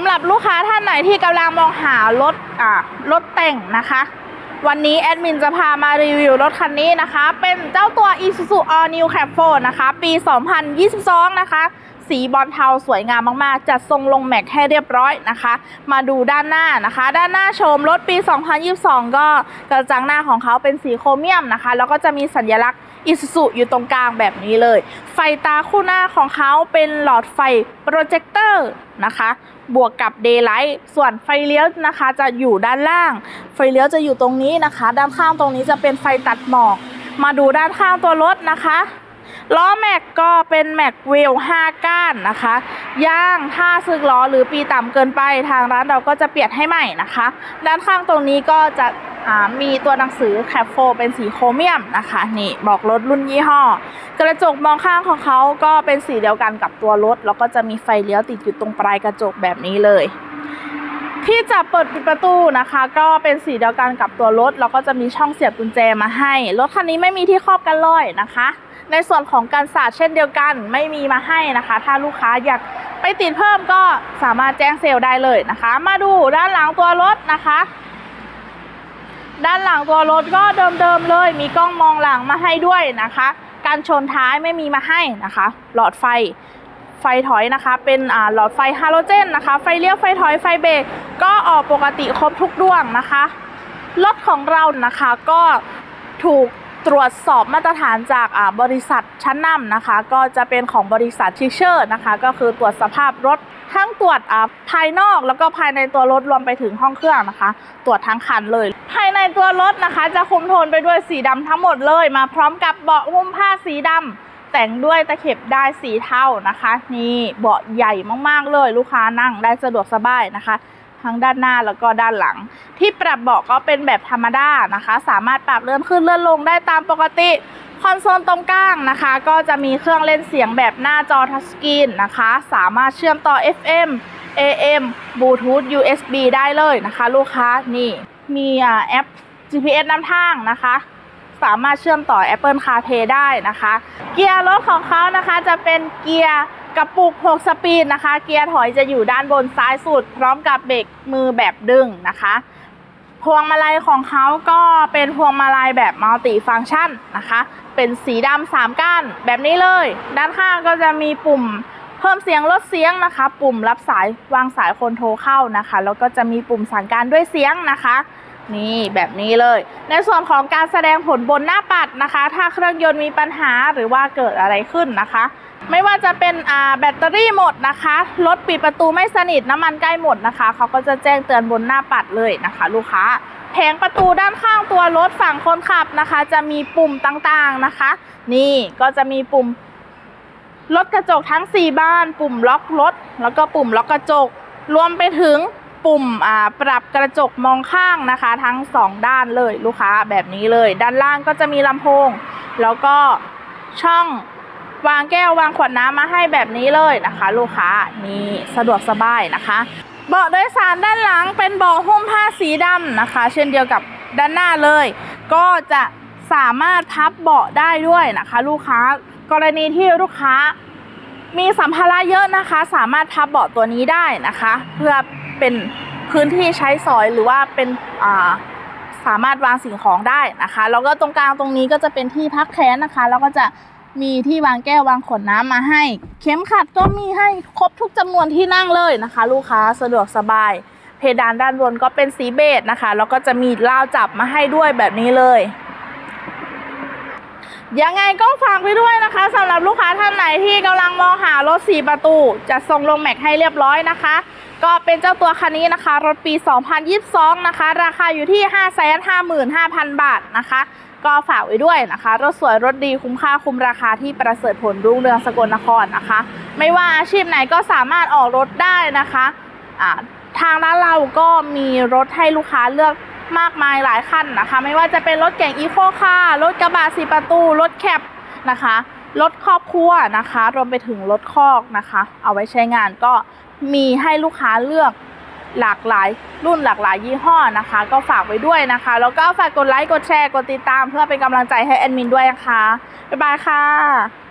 ำหรับลูกค้าท่านไหนที่กำลังมองหารถอ่ารถแต่งนะคะ วันนี้แอดมินจะพามารีวิวรถคันนี้นะคะ เป็นเจ้าตัว Isuzu All New Cap 4นะคะ ปี 2022 นะคะ สีบอลเทาสวยงามมากๆ จัดทรงลงแม็กให้เรียบร้อยนะคะ มาดูด้านหน้านะคะ ด้านหน้าโชมรถปี 2022 ก็กระจังหน้าของเขาเป็นสีโครเมียมนะคะ แล้วก็จะมีสัญลักษณ์ อิสุสุอยู่ตรงกลางแบบนี้เลย ไฟตาคู่หน้าของเขาเป็นหลอดไฟโปรเจคเตอร์นะคะ บวกกับเดย์ไลท์ส่วนไฟเลี้ยวนะคะจะอยู่ด้านล่าง ไฟเลี้ยวจะอยู่ตรงนี้นะคะ ด้านข้างตรงนี้จะเป็นไฟตัดหมอก มาดูด้านข้างตัวรถนะคะล้อแม็กก็เป็นแม็กเวล5ก้านนะคะ ย่างถ้าซึกล้อหรือปีต่ำเกินไปทางร้านเราก็จะเปลี่ยนให้ใหม่นะคะ ด้านข้างตรงนี้ก็จะ มีตัวหนังสือแคปโฟเป็นสีโครเมียมนะคะนี่บอกรถรุ่นยี่ห้อ กระจกมองข้างของเขาก็เป็นสีเดียวกันกับตัวรถ แล้วก็จะมีไฟเลี้ยวติดอยู่ตรงปลายกระจกแบบนี้เลยที่จะเปิดปิดประตูนะคะ ก็เป็นสีเดียวกันกับตัวรถแล้วก็จะมีช่องเสียบกุญแจมาให้รถคันนี้ไม่มีที่ครอบกันลอยนะคะ ในส่วนของการสาดเช่นเดียวกันไม่มีมาให้นะคะ ถ้าลูกค้าอยากไปติดเพิ่มก็สามารถแจ้งเซลล์ได้เลยนะคะ มาดูด้านหลังตัวรถนะคะ ด้านหลังตัวรถก็เดิมๆเลย มีกล้องมองหลังมาให้ด้วยนะคะ การชนท้ายไม่มีมาให้นะคะ หลอดไฟไฟถอยนะคะ เป็นหลอดไฟฮาโลเจนนะคะ ไฟเลี้ยวไฟถอยไฟเบรกก็ออกปกติครบทุกดวงนะคะ รถของเรานะคะก็ถูกตรวจสอบมาตรฐานจากบริษัทชั้นนำนะคะ ก็จะเป็นของบริษัททิเชอร์นะคะ ก็คือตรวจสภาพรถ ทั้งตรวจอ่าภายนอกแล้วก็ภายในตัวรถรวมไปถึงห้องเครื่องนะคะ ตรวจทั้งคันเลย ภายในตัวรถนะคะ จะคุมโทนไปด้วยสีดำทั้งหมดเลย มาพร้อมกับเบาะหุ้มผ้าสีดำแต่งด้วยตะเข็บได้สีเทานะคะ นี่เบาะใหญ่มากๆเลย ลูกค้านั่งได้สะดวกสบายนะคะทั้งด้านหน้าแล้วก็ด้านหลัง ที่ปรับเบาะก็เป็นแบบธรรมดานะคะ สามารถปรับเลื่อนขึ้นเลื่อนลงได้ตามปกติ คอนโซลตรงกลางนะคะ ก็จะมีเครื่องเล่นเสียงแบบหน้าจอทัชสกรีนนะคะ สามารถเชื่อมต่อ FM AM Bluetooth USB ได้เลยนะคะ ลูกค้านี่มีแอป GPS นำทางนะคะ สามารถเชื่อมต่อ Apple CarPlay ได้นะคะ เกียร์รถของเขานะคะจะเป็นเกียร์กระปุก 6 สปีดนะคะ เกียร์ถอยจะอยู่ด้านบนซ้ายสุด พร้อมกับเบรกมือแบบดึงนะคะ พวงมาลัยของเขาก็เป็นพวงมาลัยแบบมัลติฟังก์ชันนะคะ เป็นสีดำสามก้านแบบนี้เลย ด้านข้างก็จะมีปุ่มเพิ่มเสียงลดเสียงนะคะ ปุ่มรับสายวางสายคนโทรเข้านะคะ แล้วก็จะมีปุ่มสั่งการด้วยเสียงนะคะ นี่แบบนี้เลย ในส่วนของการแสดงผลบนหน้าปัดนะคะ ถ้าเครื่องยนต์มีปัญหาหรือว่าเกิดอะไรขึ้นนะคะ ไม่ว่าจะเป็นแบตเตอรี่หมดนะคะรถปิดประตูไม่สนิทน้ำมันใกล้หมดนะคะเขาก็จะแจ้งเตือนบนหน้าปัดเลยนะคะ ลูกค้าแผงประตูด้านข้างตัวรถฝั่งคนขับนะคะ จะมีปุ่มต่างๆนะคะ นี่ก็จะมีปุ่มลดกระจกทั้ง 4 บ้าน ปุ่มล็อกรถแล้วก็ปุ่มล็อกกระจก รวมไปถึง ปุ่มอ่าปรับกระจกมองข้างนะคะ ทั้ง 2 ด้านเลยลูกค้าแบบนี้เลย ด้านล่างก็จะมีลำโพง แล้วก็ช่องวางแก้ววางขวดน้ำมาให้แบบนี้เลยนะคะ ลูกค้านี่สะดวกสบายนะคะ เบาะโดยสารด้านหลังเป็นเบาะหุ้มผ้าสีดำนะคะ เช่นเดียวกับด้านหน้าเลย ก็จะสามารถพับเบาะได้ด้วยนะคะ ลูกค้ากรณีที่ลูกค้ามีสัมภาระเยอะนะคะ สามารถพับเบาะตัวนี้ได้นะคะ เพื่อ เป็นพื้นที่ใช้สอยหรือว่าเป็นอ่าสามารถวางสิ่งของได้นะคะ แล้วก็ตรงกลางตรงนี้ก็จะเป็นที่พักแขนนะคะ แล้วก็จะมีที่วางแก้ววางขวดน้ำมาให้ เข็มขัดก็มีให้ครบทุกจำนวนที่นั่งเลยนะคะ ลูกค้าสะดวกสบาย เพดานด้านบนก็เป็นสีเบจนะคะ แล้วก็จะมีราวจับมาให้ด้วยแบบนี้เลยยังไงก็ฝากไปด้วยนะคะสำหรับลูกค้าท่านไหนที่กำลังมองหารถ 4 ประตู จะส่งลงแม็กให้เรียบร้อยนะคะ ก็เป็นเจ้าตัวคันนี้นะคะ รถปี 2022 นะคะ ราคาอยู่ที่ 555,000 บาทนะคะ ก็ฝากไว้ด้วยนะคะ รถสวยรถดีคุ้มค่าคุ้มราคาที่ประเสริฐผลรุ่งเรืองสกลนครนะคะ ไม่ว่าอาชีพไหนก็สามารถออกรถได้นะคะอ่าทางร้านเราก็มีรถให้ลูกค้าเลือกมากมายหลายคันนะคะ ไม่ว่าจะเป็นรถเก่งอีโคคาร์รถกระบะสีประตู รถแคปนะคะรถครอบครัวนะคะ รวมไปถึงรถคอกนะคะ เอาไว้ใช้งานก็ มีให้ลูกค้าเลือกหลากหลายรุ่นหลากหลายยี่ห้อนะคะ ก็ฝากไว้ด้วยนะคะ แล้วก็ฝากกดไลค์กดแชร์กดติดตามเพื่อเป็นกำลังใจให้แอดมินด้วยนะคะ บ๊ายบายค่ะ